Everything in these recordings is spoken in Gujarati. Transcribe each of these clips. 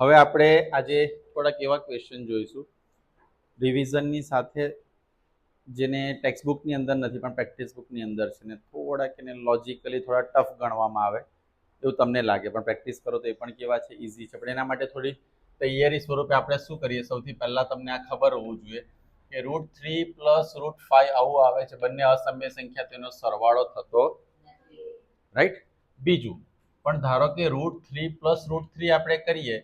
હવે આપણે આજે થોડાક એવા ક્વેશ્ચન જોઈશું. રિવિઝનની સાથે જેને ટેક્સ્ટ બુકની અંદર નથી, પણ પ્રેક્ટિસ બુકની અંદર છે ને, થોડાક એને લોજિકલી થોડા ટફ ગણવામાં આવે એવું તમને લાગે. પણ પ્રેક્ટિસ કરો તો એ પણ કેવા છે? ઇઝી છે. પણ એના માટે થોડી તૈયારી સ્વરૂપે આપણે શું કરીએ? સૌથી પહેલાં તમને આ ખબર હોવું જોઈએ કે root three plus root five આવું આવે છે. બંને અસમ્ય સંખ્યા તેનો સરવાળો થતો રાઈટ બીજું, પણ ધારો કે root three plus root three આપણે કરીએ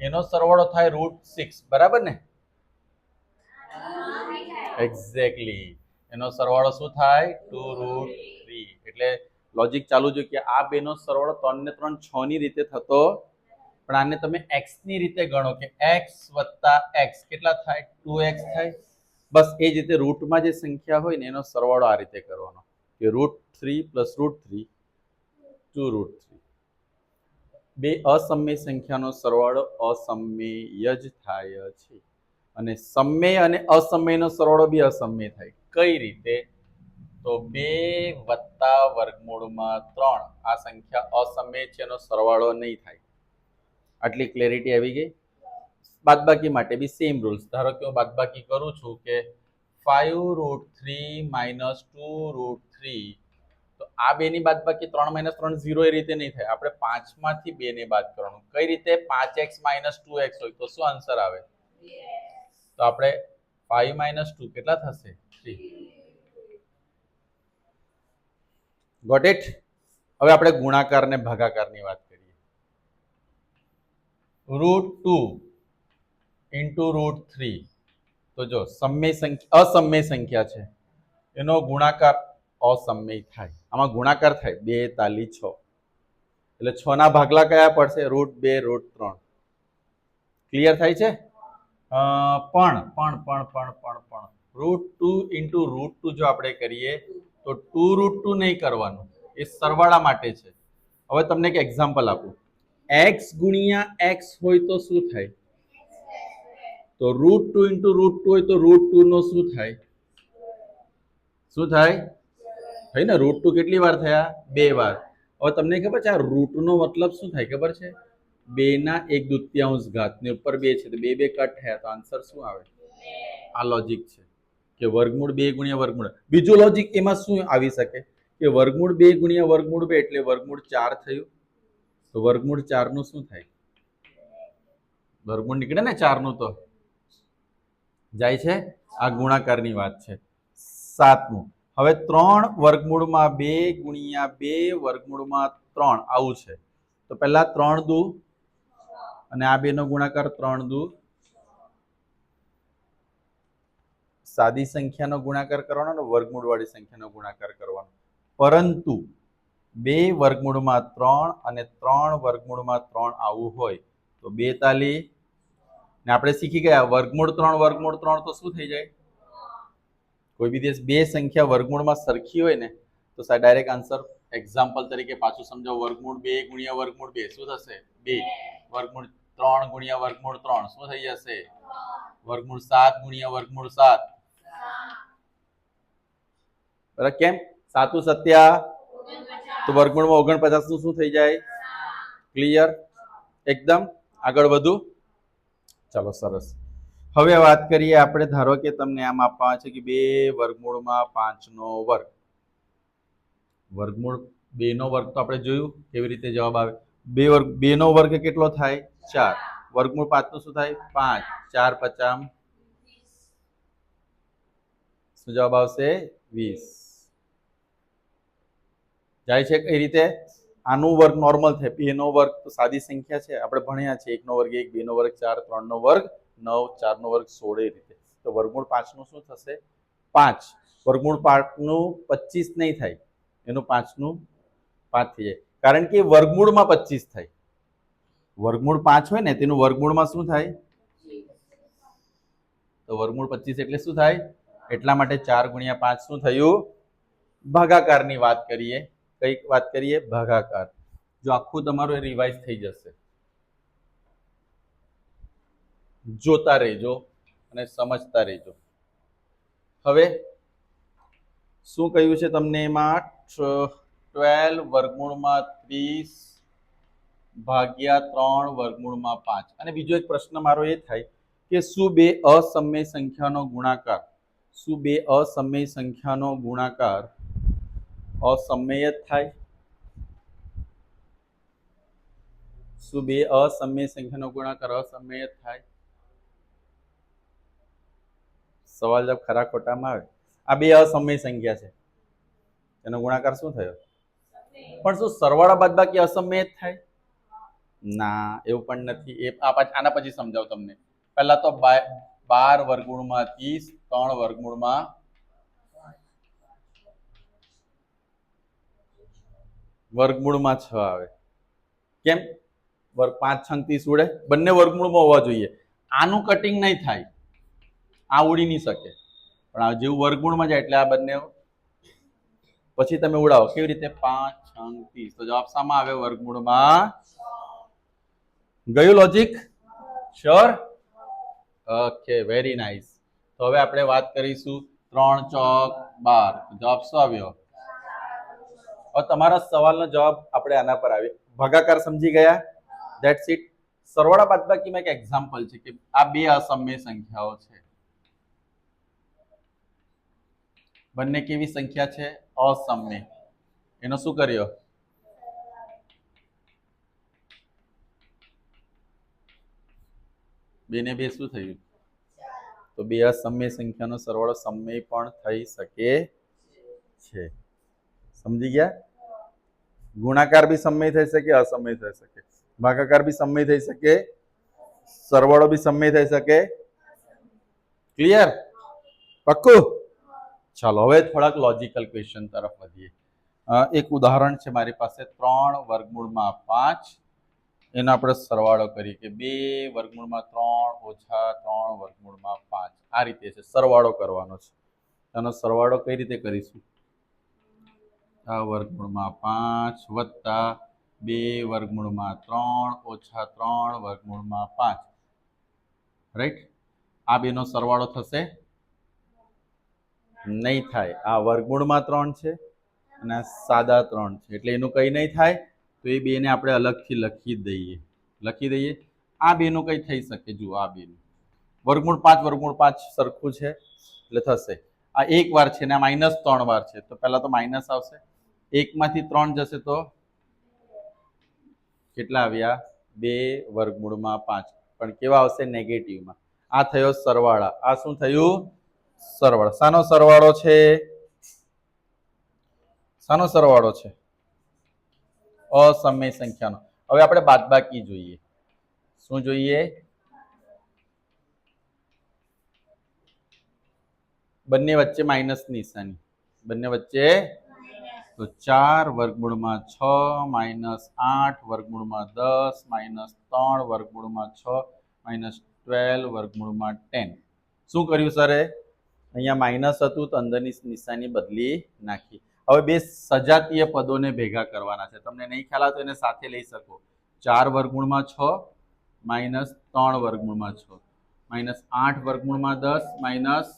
એનો સરવાળો થાય રૂટ સિક્સ બરાબર ને? એક્ઝેક્ટલી એનો સરવાળો શું થાય? ટુ રૂટ થ્રી એટલે લોજિક ચાલુ જો કે આ બેનો સરવાળો ત્રણ ને ત્રણ છ ની રીતે થતો પણ આને તમે એક્સની રીતે ગણો કે એક્સ વત્તા એક્સ કેટલા થાય? ટુ એક્સ થાય? બસ એ જ રીતે રૂટમાં જે સંખ્યા હોય ને એનો સરવાળો આ રીતે કરવાનો કે root three plus root three two root three બે અસમય સંખ્યાનો સરવાળો અસમય જ થાય છે. અને સમય અને અસમયનો સરવાળો બી અસમ્ય થાય. કઈ રીતે? તો બે વત્તા વર્ગમૂળમાં ત્રણ. આ સંખ્યા અસમય છે, એનો સરવાળો નહીં થાય. આટલી ક્લેરિટી આવી ગઈ? બાદબાકી માટે બી સેમ રૂલ્સ ધારો કે હું બાદબાકી કરું છું કે five root three minus two root three આ બેની બાદબાકી ત્રણ માઇનસ ત્રણ ઝીરો એ રીતે નહીં થાય. આપણે પાંચમાંથી બેને બાદ કરવાનું. કઈ રીતે? પાંચ એક્સ માઇનસ ટુ એક્સ હોય તો શું આન્સર આવે? તો આપણે ફાઈવ માઇનસ ટુ કેટલા થશે? થ્રી ગોટ ઇટ હવે આપણે ગુણાકાર ને ભાગાકારની વાત કરીએ. Root two into root three તો જો, સમય સંખ્યા, અસમય સંખ્યા છે. એનો ગુણાકાર અસમય થાય. આમાં ગુણાકાર થાય. બે, તાલી, છ. એટલે છ ના ભાગલા કયા પડશે? રૂટ બે, રૂટ ત્રણ. ક્લિયર થાય છે? પણ પણ પણ પણ પણ પણ. Root two into root two જો આપણે કરીએ, તો ટુ રૂટ ટુ નહીં કરવાનું. એ સરવાળા માટે છે. હવે તમને એક એક્ઝામ્પલ આપું. એક્સ ગુણ્યા એક્સ હોય તો શું થાય? તો root two into root two હોય તો રૂટ ટુ નો શું થાય? શું થાય? થઈ ને રૂટ ટુ કેટલી વાર થયા? બે વાર. હવે તમને ખબર છે આ રૂટનો મતલબ શું થાય? ખબર છે? બે ના એક દુત્યાંશ ઘાત. ને ઉપર બે છે, તો બે બે કટ થયા. તો આન્સર શું આવે? આ લોજિક છે. કે વર્ગમૂળ બે ગુણ્યા વર્ગમૂળ. બીજું લોજિક એમાં શું આવી શકે? કે વર્ગમૂળ બે ગુણ્યા વર્ગમૂળ બે એટલે વર્ગમૂળ ચાર થયું. તો વર્ગમૂળ ચારનું શું થાય? વર્ગમૂળ નીકળે ને ચારનું તો? જાય છે? આ ગુણાકારની વાત છે. સાતમું. હવે ત્રણ વર્ગમૂળમાં બે ગુણ્યા બે વર્ગમૂળમાં ત્રણ, આવું છે. તો પહેલા ત્રણ દુ અને આ બેનો ગુણાકાર ત્રણ દુ. સાદી સંખ્યાનો ગુણાકાર કરવાનો અને વર્ગમૂળવાળી સંખ્યાનો ગુણાકાર કરવાનો. પરંતુ બે વર્ગમૂળમાં ત્રણ અને ત્રણ વર્ગમૂળમાં ત્રણ આવું હોય તો બે તાલી ને આપણે શીખી ગયા, વર્ગમૂળ ત્રણ વર્ગમૂળ ત્રણ તો શું થઈ જાય? કોઈ બી દિવસ બે સંખ્યા વર્ગમૂળમાં સરખી હોય ને, તો સાહેબ ડાયરેક્ટ આન્સર એક્ઝામ્પલ તરીકે પાછું સમજાવો. વર્ગમૂળ બે ગુણ્યા વર્ગમૂળ બે, શું થશે? બે. વર્ગમૂળ ત્રણ ગુણ્યા વર્ગમૂળ ત્રણ, શું થઈ જશે? વર્ગમૂળ સાત ગુણ્યા વર્ગમૂળ સાત. બરાબર? કેમ? સાતું સત્યા તો વર્ગમૂળમાં ઓગણપચાસનું શું થઈ જાય? ક્લિયર એકદમ? આગળ વધુ? ચાલો, સરસ. હવે વાત કરીએ આપણે, ધારો કે તમને આમ આપવામાં છે કે બે વર્ગમૂળમાં પાંચનો વર્ગ. વર્ગમૂળ બે નો વર્ગ તો આપણે જોયું, કેવી રીતે જવાબ આવે? બે વર્ગ બે નો વર્ગ કેટલો થાય? ચાર. વર્ગમૂળ પાંચનું શું થાય? પાંચ. ચાર પચામ શું જવાબ આવશે? વીસ. જાય છે કઈ રીતે? આનું વર્ગ નોર્મલ થાય. બે નો વર્ગ તો સાદી સંખ્યા છે. આપણે ભણ્યા છે. એકનો વર્ગ એક બે નો વર્ગ ચાર ત્રણ નો વર્ગ નવ, ચારનો વર્ગ સોળ એ રીતે. તો વર્ગમૂળ પાંચનું શું થશે? પાંચ. વર્ગમૂળ પાંચનું પચીસ નહીં થાય. એનું પાંચનું પાંચ થઈ જાય. કારણ કે વર્ગમૂળમાં પચીસ થાય. વર્ગમૂળ પાંચ હોય ને, તેનું વર્ગમૂળમાં શું થાય? તો વર્ગમૂળ પચીસ એટલે શું થાય? એટલા માટે ચાર ગુણ્યા પાંચ શું થયું? ભાગાકારની વાત કરીએ. કઈ વાત કરીએ? ભાગાકાર. જો આખું તમારું રિવાઇઝ થઈ જશે. જોતા રહેજો અને સમજતા રહેજો. હવે, શું કહ્યું છે તમને એમાં? ટ્વેલ્વ વર્ગમૂળમાં ત્રીસ ભાગ્યા ત્રણ વર્ગમૂળમાં પાંચ. અને બીજો એક પ્રશ્ન મારો એ થાય કે શું બે અસમય સંખ્યાનો ગુણાકાર, શું બે અસમય સંખ્યાનો ગુણાકાર અસમય જ થાય? શું બે અસમય સંખ્યાનો ગુણાકાર અસમય જ થાય? સવાલ જવાબ ખરા ખોટામાં આવે? આ બે અસમય સંખ્યા છે. એનો ગુણાકાર શું થયો? પણ શું સરવાળા બાદબાકી અસમય જ થાય? ના, એવું પણ નથી. એ આના પછી સમજાવું તમને. પહેલા તો બાર વર્ગમૂળમાં ત્રીસ ત્રણ વર્ગમૂળમાં વર્ગમૂળમાં છ આવે. કેમ? વર્ગ પાંચ છંગ ત્રીસ ઉડે બંને વર્ગમૂળમાં હોવા જોઈએ. આનું કટિંગ નહીં થાય. આ ઉડી નહીં શકે. પણ આ જેવું વર્ગગુણમાં જાય એટલે આ બંને પછી તમે ઉડાવો. કેવી રીતે? પાંચ છંગ ત્રીસ. તો જવાબ શામાં આવે વર્ગમૂળમાં? ગયું logic sure okay very nice તો હવે આપણે વાત કરીશું ત્રણ ચોક બાર. જવાબ શું આવ્યો? હવે તમારા સવાલનો જવાબ આપણે આના પર આવ્યો ભાગાકાર સમજી ગયા? ધેટ્સ ઇટ સરવાળા બાદબાકીમાં એક એક્ઝામ્પલ છે કે આ બે અસમ્ય સંખ્યાઓ છે. બંને કેવી સંખ્યા છે? અસમય એનો શું કર્યો? બેને બે શું થયું? તો બે અસમ્ય સંખ્યાનો સરવાળો સમય પણ થઈ શકે છે. સમજી ગયા? ગુણાકાર બી સમય થઈ શકે અસમય થઈ શકે. ભાગાકાર બી સમય થઈ શકે, સરવાળો બી સમય થઈ શકે. ક્લિયર પક્કું? ચાલો, હવે થોડાક લોજિકલ ક્વેશ્ચન તરફ વધીએ. એક ઉદાહરણ છે મારી પાસે ત્રણ વર્ગમૂળમાં પાંચ. એનો આપણે સરવાળો કરીએ કે બે વર્ગમૂળમાં ત્રણ ઓછા ત્રણ વર્ગમૂળમાં પાંચ. આ રીતે છે, સરવાળો કરવાનો છે. એનો સરવાળો કઈ રીતે કરીશું? આ વર્ગમૂળમાં પાંચ વત્તા બે વર્ગમૂળમાં ત્રણ ઓછા ત્રણ વર્ગમૂળમાં પાંચ. રાઈટ આ બેનો સરવાળો થશે નહીં થાય. આ વર્ગમૂળમાં ત્રણ છે અને સાદા ત્રણ છે. એટલે એનું કંઈ નહીં થાય તો એ બેને આપણે અલગથી લખી દઈએ. લખી દઈએ. આ બેનું કંઈ થઈ શકે? જુઓ આ બેનું. વર્ગમૂળ પાંચ વર્ગમૂળ પાંચ સરખું છે. એટલે થશે. આ એક વાર છે ને આ માઇનસ ત્રણ વાર છે. તો પહેલાં તો માઇનસ આવશે. એકમાંથી ત્રણ જશે તો કેટલા આવ્યા? બે વર્ગમૂળમાં પાંચ. પણ કેવા આવશે? નેગેટિવમાં. આ થયો સરવાળા. આ શું થયું? સરવાળા. શાનો સરવાળો છે? શાનો સરવાળો છે? અસમય સંખ્યાનો. હવે આપણે બાદબાકી જોઈએ. શું જોઈએ? બંને વચ્ચે માઇનસ નિશાની. બંને વચ્ચે? તો ચાર વર્ગમૂળમાં છ માઇનસ આઠ વર્ગમૂળમાં દસ માઇનસ ત્રણ વર્ગમૂળમાં છ માઇનસ ટ્વેલ્વ વર્ગમૂળમાં ટેન શું કર્યું સરે અહીંયા માઇનસ હતું તો અંદરની નિશાની બદલી નાખી. હવે બે સજાતીય પદોને ભેગા કરવાના છે. તમને નહીં ખ્યાલ આવે તો એને સાથે લઈ શકો. ચાર વર્ગુણમાં છ માઇનસ ત્રણ વર્ગુણમાં છ. માઇનસ આઠ વર્ગુણમાં દસ માઇનસ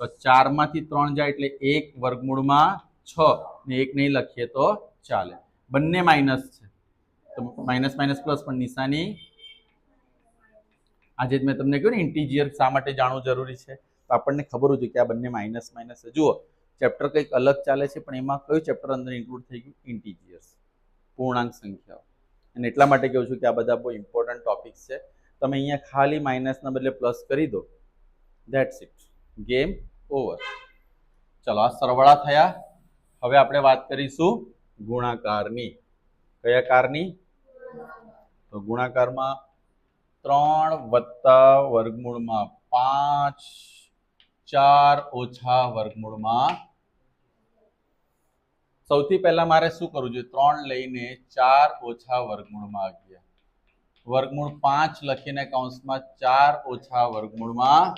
તો ચારમાંથી ત્રણ જાય એટલે એક વર્ગમૂળમાં છ. ને એક નહીં લખીએ તો ચાલે. બંને માઇનસ છે. તો માઇનસ માઇનસ પ્લસ પણ નિશાની. આજે જ મેં તમને કહ્યું ને ઇન્ટીજીયર શા માટે જાણવું જરૂરી છે? તો આપણને ખબર હોય કે આ બંને માઇનસ માઇનસ જુઓ ચેપ્ટર કંઈક અલગ ચાલે છે, પણ એમાં કયું ચેપ્ટર અંદર ઇન્ક્લુડ થઈ ગયું? ઇન્ટીજીયર્સ પૂર્ણાંક સંખ્યાઓ. અને એટલા માટે કહું છું કે આ બધા બહુ ઇમ્પોર્ટન્ટ ટોપિક્સ છે. તમે અહીંયા ખાલી માઇનસના બદલે પ્લસ કરી દો. ધેટ્સ ઇટ ગેમ ઓવર ચલો, આ સરવાળા થયા. હવે આપણે વાત કરીશું ગુણાકારની. કયા કારની? તો ગુણાકારમાં ત્રણ વત્તા વર્ગમૂળમાં પાંચ ચાર ઓછા વર્ગમૂળમાં. સૌથી પહેલા મારે શું કરવું જોઈએ? ત્રણ લઈને ચાર ઓછા વર્ગમૂળમાં અગિયાર વર્ગમૂળ પાંચ લખીને કૌંસમાં ચાર ઓછા વર્ગમૂળમાં.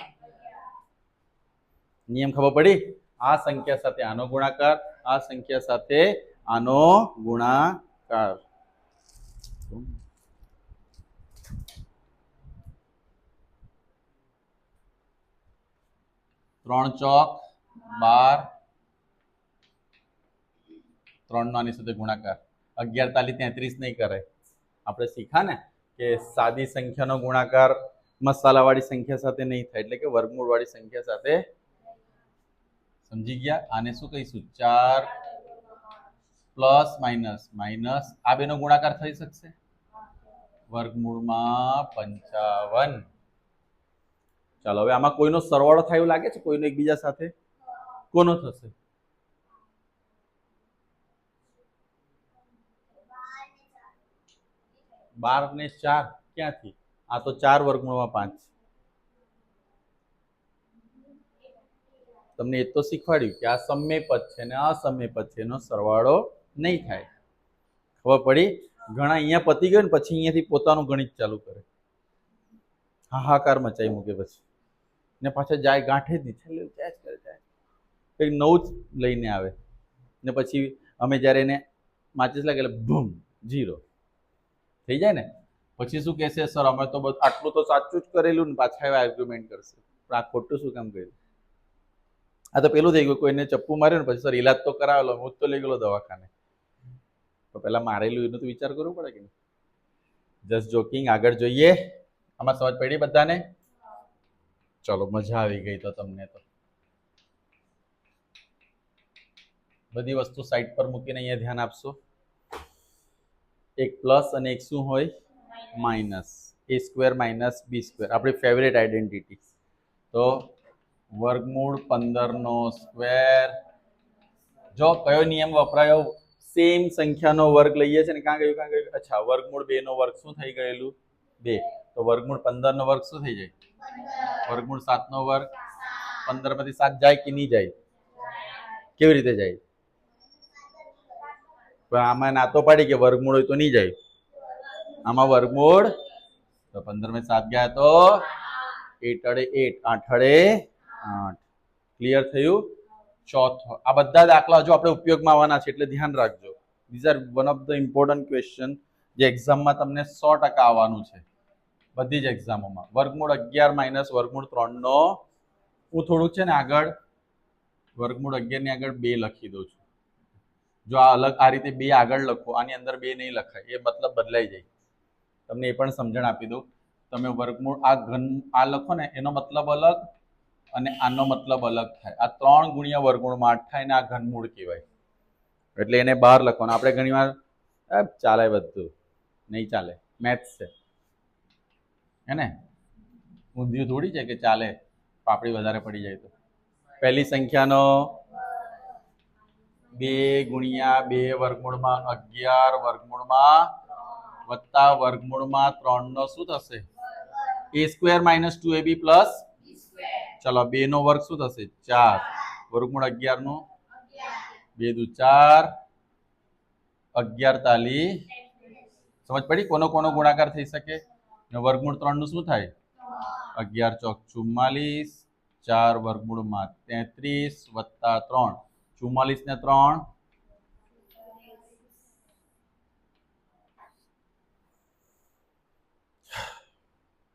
નિયમ ખબર પડી? આ સંખ્યા સાથે આનો ગુણાકાર, આ સંખ્યા સાથે આનો ગુણાકાર. ત્રણ ચોક, બાર, ત્રણ નો આની સાથે ગુણાકાર. અગિયાર તાલી તેત્રીસ નહીં કરે. આપણે શીખા ને કે સાદી સંખ્યાનો ગુણાકાર મસાલાવાળી સંખ્યા સાથે નહીં થાય, એટલે કે વર્ગમૂળવાળી સંખ્યા સાથે સમજી ગયા. આને શું કહીશું? ચાર પ્લસ માઇનસ. માઇનસ આ બેનો ગુણાકાર થઈ શકશે? વર્ગમૂળમાં પંચાવન. ચાલો, હવે આમાં કોઈનો સરવાળો થાય એવું લાગે છે? કોઈનો એકબીજા સાથે? કોનો થશે? બાર ને ચાર ક્યાંથી? આ તો ચાર વર્ગમૂળમાં પાંચ તમને એ તો શીખવાડ્યું કે આ સમય પદ છે ને અસમય પદ છે, એનો સરવાળો નહીં થાય. ખબર પડી? ઘણા અહીંયા પતી ગયો ને પછી અહીંયાથી પોતાનું ગણિત ચાલુ કરે. હાહાકાર મચાઈ મૂકે પછી. ને પાછા જાય ગાંઠે જ નહીં છેલ્લે જાય કરે, જાય કંઈક નવું જ લઈને આવે. ને પછી અમે જ્યારે એને માચીસ લાગે એટલે બૂમ જીરો થઈ જાય ને? પછી શું કહેશે, સર, અમે તો બધું આટલું તો સાચું જ કરેલું ને પાછા એવા આર્ગ્યુમેન્ટ કરશે. પણ આ ખોટું શું કામ કર્યું? આ તો પેલું થઈ ગયું, કોઈને ચપ્પુ માર્યો ને પછી, સર, ઈલાજ તો કરાવેલો, હું જ તો લઈ ગયેલો દવાખાને. તો પહેલાં મારેલું, એનો તો વિચાર કરવો પડે કે નહીં? જસ્ટ જોકિંગ આગળ જોઈએ. આમાં સમજ પડી બધાને? ચલો, મજા આવી ગઈ તો તમને તો. બધી વસ્તુ સાઈડ પર મૂકીને અહીંયા ધ્યાન આપશો. એક પ્લસ અને એક શું હોય? Minus A square minus B square આપણી ફેવરેટ આઈડેન્ટિટી તો વર્ગમૂળ પંદરનો સ્ક્વેર જો કયો નિયમ વપરાયો? સેમ સંખ્યાનો વર્ગ લઈએ છીએ ને કાં ગયું કાં ગયું? અચ્છા, વર્ગમૂળ બે નો વર્ગ શું થઈ ગયેલું? બે. તો વર્ગમૂળ પંદરનો વર્ગ શું થઈ જાય? વર્ગમૂળ સાત નો વર્ગ પંદરમાંથી સાત જાય કે નહીં જાય? કેવી રીતે જાય? પણ આમાં ના તો પાડી કે વર્ગમૂળ હોય તો નહીં જાય? આમાં વર્ગમૂળ, તો પંદરમાં સાત ગયા તો એટ અડે એટ આઠ અડે આઠ. ક્લિયર થયું? ચોથો. આ બધા દાખલા જો આપણે ઉપયોગમાં આવવાના છે એટલે ધ્યાન રાખજો. These are one of the important question જે એક્ઝામમાં તમને સો ટકા આવવાનું છે. બધી જ એક્ઝામોમાં વર્ગમૂળ અગિયાર માઇનસ વર્ગમૂળ ત્રણનો હું થોડુંક છે ને આગળ વર્ગમૂળ અગિયારની આગળ બે લખી દઉં છું. જો આ અલગ આ રીતે બે આગળ લખો આની અંદર બે નહીં લખાય એ મતલબ બદલાઈ જાય. તમને એ પણ સમજણ આપી દઉં. તમે વર્ગમૂળ આ ઘન આ લખો ને એનો મતલબ અલગ અને આનો મતલબ અલગ થાય. આ ત્રણ ગુણ્યા વર્ગમૂળમાં આઠ થાય ને આ ઘનમૂળ કહેવાય. એટલે એને બહાર લખવાનું. આપણે ઘણીવાર "અ, ચાલે બધું. નહીં ચાલે. મેથ્સ છે. હે ને? ઊંધિયું થોડી છે કે ચાલે? પાપડી વધારે પડી જાય તો. પહેલી સંખ્યાનો બે ગુણ્યા બે વર્ગમૂળમાં અગિયાર, વર્ગમૂળમાં વત્તા, વર્ગમૂળમાં ત્રણ નો શું થશે? A square minus two A B plus ચલો બે નો વર્ગ શું થશે? ચાર. વર્ગમૂળ અગિયારનું બે દુ ચાર. અગિયાર તાલી સમજ પડી? કોનો કોનો ગુણાકાર થઈ શકે? ને વર્ગમૂળ ત્રણનું શું થાય? અગિયાર ચોક ચુમ્માલીસ, ચાર વર્ગમૂળમાં તેત્રીસ, વત્તા ત્રણ. ચુમ્માલીસ ને ત્રણ?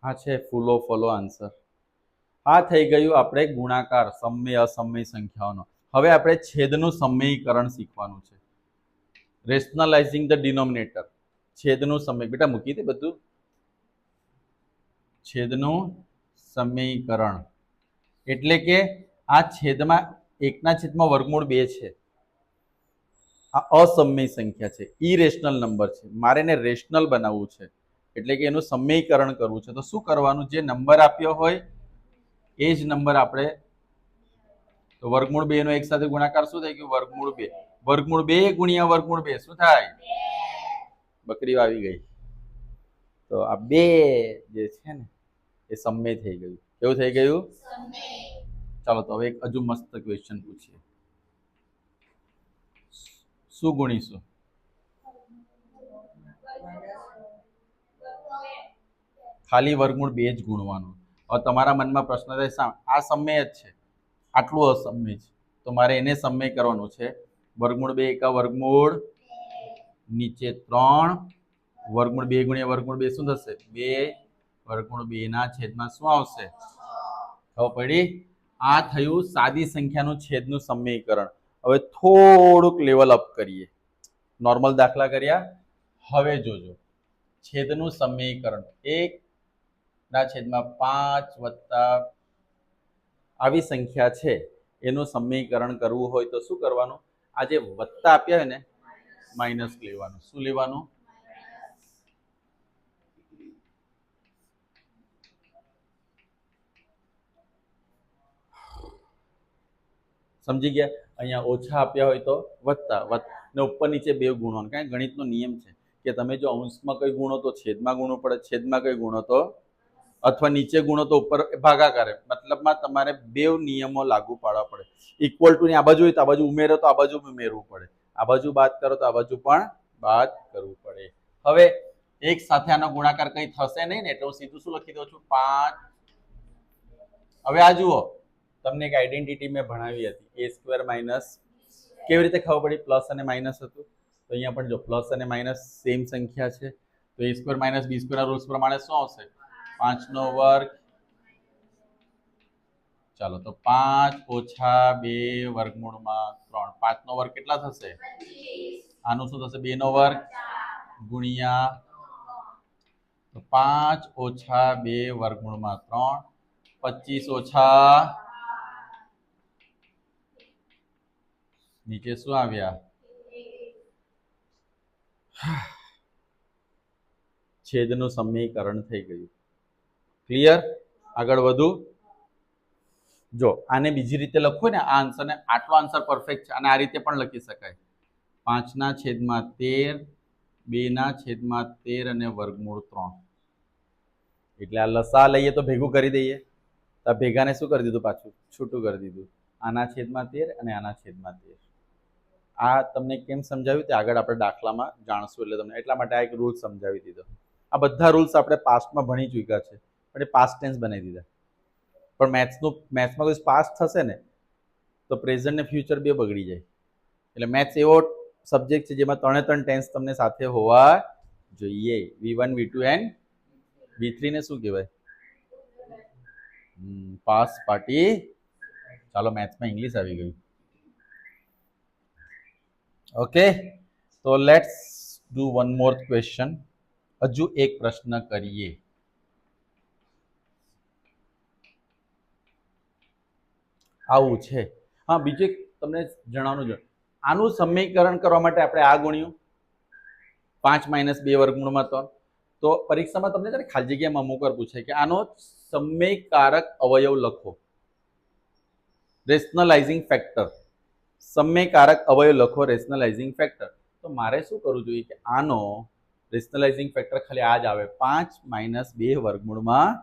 હા છે ફૂલો ફોલો આન્સર આ થઈ ગયું આપણે ગુણાકાર, સમય, અસમય સંખ્યાઓનો. હવે આપણે છેદનું સમયીકરણ શીખવાનું છે. રેશનલાઇઝિંગ ધ ડિનોમિનેટર છેદનું સમય બેટા મૂકી દે બધું. છેદનું સમીકરણ. એટલે કે આ છેદમાં એકના છેદમાં વર્ગમૂળ બે છે. આ અસમય સંખ્યા છે. ઇરેશનલ નંબર છે. મારે એને રેશનલ બનાવવું છે. એટલે કે એનું સમયકરણ કરવું છે. તો શું કરવાનું? જે નંબર આપ્યો હોય, એ જ નંબર આપણે તો વર્ગમૂળ બે નો એક સાથે ગુણાકાર શું થાય કે વર્ગમૂળ બે. વર્ગમૂળ બે ગુણ્યા વર્ગમૂળ બે. શું થાય? બકરીઓ આવી ગઈ. તો આ બે જે છે ને એ સમય થઈ ગયું. કેવું થઈ ગયું? ચાલો તો હવે એક હજુ મસ્ત ક્વેશ્ચન પૂછીએ. શું ગુણીશું? ખાલી વર્ગમૂળ બે જ ગુણવાનું. હવે તમારા મનમાં પ્રશ્ન થાય આ સમય જ છે? આટલું અસમય છે. તો મારે એને સમય કરવાનું છે. વર્ગમૂળ બે એકા વર્ગમૂળ નીચે ત્રણ. વર્ગમૂળ બે ગુણ્યા વર્ગમૂળ બે શું થશે? બે વર્ગમૂળ બે ના છેદમાં શું આવશે? ખબર પડી? આ થયું સાદી સંખ્યાનું છેદનું સમીકરણ. હવે થોડુંક લેવલ અપ કરીએ. નોર્મલ દાખલા કર્યા. હવે જોજો. છેદનું સમીકરણ. એક ના છેદમાં પાંચ વત્તા આવી સંખ્યા છે. એનું સમીકરણ કરવું હોય તો શું કરવાનું? આ જે વત્તા આપ્યા હોય ને, માઇનસ લેવાનું. શું લેવાનું? સમજી ગયા? અહીંયા ઓછા આપ્યા હોય તો વધતા ને ઉપર નીચે બે ગુણો. કારણ ગણિતનો નિયમ છે કે તમે જો અંશમાં કઈ ગુણો તો છેદમાં ગુણો પડે, છેદમાં કઈ ગુણો તો અથવા નીચે ગુણો તો ઉપર ભાગાકાર. મતલબમાં તમારે બે નિયમો લાગુ પાડવા પડે. ઇક્વલ ટુ ની આ બાજુ હોય તો આ બાજુ ઉમેરો, તો આ બાજુ ઉમેરવું પડે. આ બાજુ બાદ કરો તો આ બાજુ પણ બાદ કરવું પડે. હવે એક સાથે આનો ગુણાકાર કઈ થશે નહીં ને, એટલે હું સીધું શું લખી દઉં છું? પાંચ. હવે આ જુઓ. તમને એક આઈડેન્ટિટી મેં ભણાવી હતી. એ સ્ક્વેર માઇનસ કેવી રીતે ખબર પડી? પ્લસ અને માઇનસ હતું. તો અહીંયા પણ જો પ્લસ અને માઇનસ સેમ સંખ્યા છે, તો એ સ્ક્વેર માઇનસ બી સ્ક્વેરના રૂલ્સ પ્રમાણે શું આવશે? પાંચનો વર્ગ, ચાલો તો પાંચ ઓછા બે વર્ગમૂળમાં ત્રણ. પાંચનો વર્ગ કેટલા થશે? આનું શું થશે? બેનો વર્ગ ગુણ્યા તો પાંચ ઓછા બે વર્ગમૂળમાં ત્રણ. પચીસ ઓછા નીચે શું આવ્યા છેદનું સમીકરણ થઈ ગયું. ક્લિયર આગળ વધુ. જો, આને બીજી રીતે લખો ને, આ આન્સરને આટલો આન્સર પરફેક્ટ છે. અને આ રીતે પણ લખી શકાય. પાંચના છેદમાં તેર, બેના છેદમાં તેર અને વર્ગમૂળ ત્રણ. એટલે આ લસા લઈએ તો ભેગું કરી દઈએ. તો ભેગાને શું કરી દીધું પાછું? છૂટું કરી દીધું. આના છેદમાં તેર અને આના છેદમાં તેર. આ તમને કેમ સમજાવ્યું તે આગળ આપણે દાખલામાં જાણશું, એટલે તમને એટલા માટે આ એક રૂલ સમજાવી દીધો. આ બધા રૂલ્સ આપણે પાસ્ટમાં ભણી ચૂક્યા છે પણ એ પાસ્ટ ટેન્સ બનાવી દીધા. પણ મેથ્સનું મેથ્સમાં કોઈ પાસ્ટ થશે ને, તો પ્રેઝન્ટ ને ફ્યુચર બે બગડી જાય. એટલે મેથ્સ એવો સબ્જેક્ટ છે જેમાં ત્રણે ત્રણ ટેન્સ તમને સાથે હોવા જોઈએ. V one V two and V થ્રીને શું કહેવાય? પાસ પાર્ટી ચાલો મેથ્સમાં ઇંગ્લિશ આવી ગયું. ઓકે તો let's do one more question હજુ એક પ્રશ્ન કરીએ. આવું છે. હા, બીજું તમને જણાવવાનું છે. આનું સમીકરણ કરવા માટે આપણે આ ગુણ્યું. પાંચ માઇનસ બે વર્ગમૂળમાં ત્રણ. તો પરીક્ષામાં તમને જ્યારે ખાલી જગ્યામાં અમુક વાર પૂછે કે આનો સમયકારક અવયવ લખો. રેશનલાઇઝિંગ ફેક્ટર સમયકારક અવયવ લખો રેશનલાઇઝિંગ ફેક્ટર તો મારે શું કરવું જોઈએ કે આનો રેશનલાઇઝિંગ ફેક્ટર ખાલી આ જ આવે. પાંચ માઇનસ બે વર્ગમૂળમાં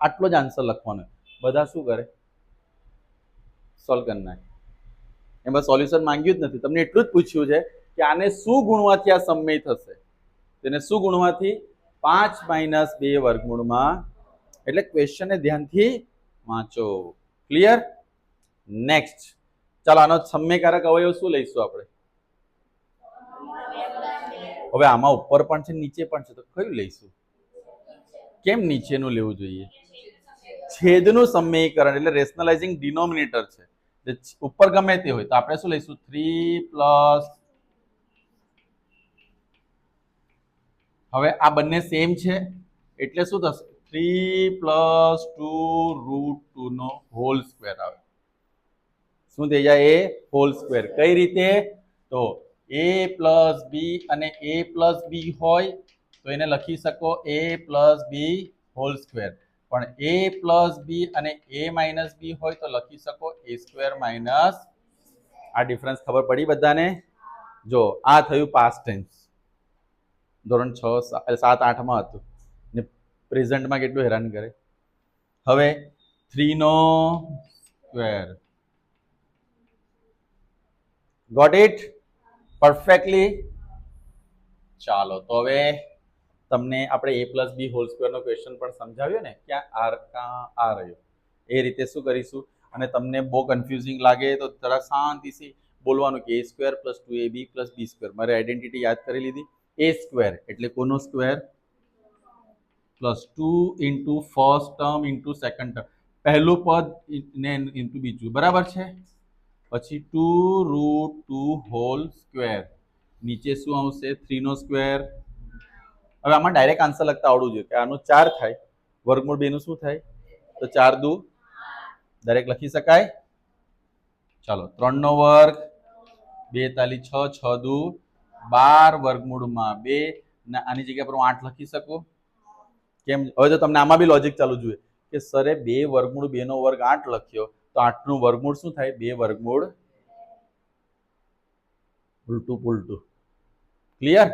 આટલો જ આન્સર લખવાનો. બધા શું કરે? સોલ્વ કરી નાખે. એમાં સોલ્યુશન માંગ્યું જ નથી. તમને એટલું જ પૂછ્યું છે કે આને શું ગુણવાથી આ સમય થશે? તેને શું ગુણવાથી? પાંચ માઇનસ બે વર્ગમૂળમાં. એટલે ક્વેશ્ચનને ધ્યાનથી વાંચો. ક્લિયર નેક્સ્ટ ચાલો, આનો સમયકારક અવયવ શું લઈશું આપણે? હવે આમાં ઉપર પણ છે, નીચે પણ છે, તો કયું લઈશું? કેમ નીચેનું લેવું જોઈએ? છેદનું સમીકરણ એટલે રેશનલાઇઝિંગ ડિનોમિનેટર છે. ઉપર ગમે તે હોય, તો આપણે શું લઈશું? થ્રી પ્લસ હવે આ બંને સેમ છે, એટલે શું થશે? Three plus two root two નો હોલ સ્ક્વેર આવે. શું થઈ જાય? એ હોલ સ્ક્વેર કઈ રીતે? તો એ પ્લસ બી અને એ પ્લસ બી હોય, તો એને લખી શકો A plus B whole square પણ એ પ્લસ બી અને એ માઇનસ બી હોય, તો લખી શકો એ સ્ક્વેર માઇનસ આ ડિફરન્સ ખબર પડી બધાને? જો, આ થયું પાસ્ટ ટેન્સ ધોરણ છ સાત, આઠમાં હતું. ને પ્રેઝન્ટમાં કેટલું હેરાન કરે? હવે થ્રીનો સ્ક્વેર ગોટ ઇટ પરફેક્ટલી ચાલો, તો હવે તમને આપણે એ પ્લસ બી હોલ સ્ક્વેરનો ક્વેશ્ચન પણ સમજાવ્યો ને ક્યાં આર કાં આ રહ્યો. એ રીતે શું કરીશું? અને તમને બહુ કન્ફ્યુઝિંગ લાગે તો જરા શાંતિથી બોલવાનું કે A square plus two A B plus B square મારે આઈડેન્ટિટી યાદ કરી લીધી. એ સ્ક્વેર એટલે કોનો square plus two into first term into second term પહેલું પદ ને ઇન્ટુ બીજું. બરાબર છે? પછી two root two whole square નીચે શું આવશે? થ્રીનો સ્ક્વેર હવે આમાં ડાયરેક્ટ આન્સર લખતા આવડવું જોઈએ કે આનું ચાર થાય. વર્ગમૂળ બેનું શું થાય? તો ચાર દુ. દરેક લખી શકાય. ચાલો ત્રણનો વર્ગ, બે તાલી છ છ દુ. બાર વર્ગમૂળમાં બે. ને આની જગ્યા પર હું આઠ લખી શકું? કેમ? હવે તો તમને આમાં બી લોજિક ચાલુ જોઈએ કે સરે બે વર્ગમૂળ, બે નો વર્ગ આઠ લખ્યો. તો આઠનું વર્ગમૂળ શું થાય? બે વર્ગમૂળ. ઉલટું પુલટું. ક્લિયર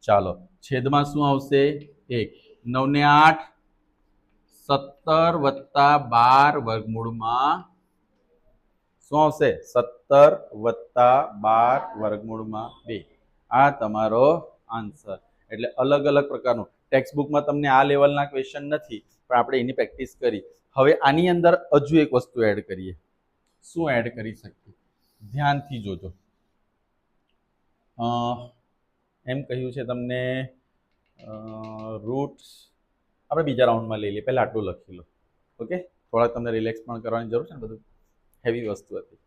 ચાલો. છેદમાં શું આવશે? એક. નવ ને આઠ. સત્તર વત્તા બાર વર્ગમૂળમાં શું આવશે? સત્તર વત્તા બાર વર્ગમૂળમાં બે. આ તમારો આન્સર. એટલે અલગ અલગ પ્રકારનું. ટેક્સ્ટ બુકમાં તમને આ લેવલના ક્વેશ્ચન નથી, પણ આપણે એની પ્રેક્ટિસ કરી. હવે આની અંદર હજુ એક વસ્તુ એડ કરીએ. શું એડ કરી શકીએ? ધ્યાનથી જોજો. એમ કહ્યું છે તમને રૂટ્સ આપણે બીજા રાઉન્ડમાં લઈ લઈએ. પહેલાં આટલું લખી લો. ઓકે થોડાક તમને રિલેક્સ પણ કરવાની જરૂર છે ને બધું. હેવી વસ્તુ હતી.